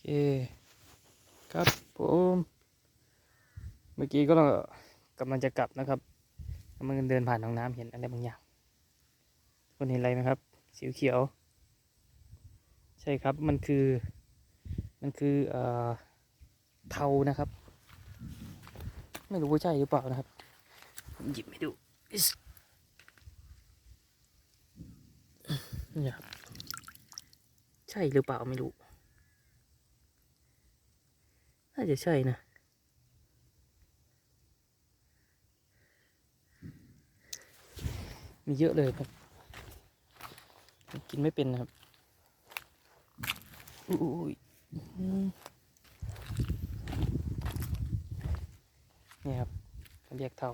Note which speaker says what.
Speaker 1: เค ครับผมเมื่อกี้ก็กำลังจะกลับนะครับกำลังเดินผ่านห้องน้ำเห็นอะไรบางอย่างคนเห็นอะไรไหมครับ สีเขียว ใช่ครับมันคือ มันคือเอ่อเทานะครับ ไม่รู้ว่าใช่หรือเปล่านะครับ หยิบให้ดูเนี่ยครับใช่หรือเปล่าไม่รู้ น่าจะใช่นะ มีเยอะเลยครับ กินไม่เป็นนะครับ อุ้ยนี่ครับเรียกเท่า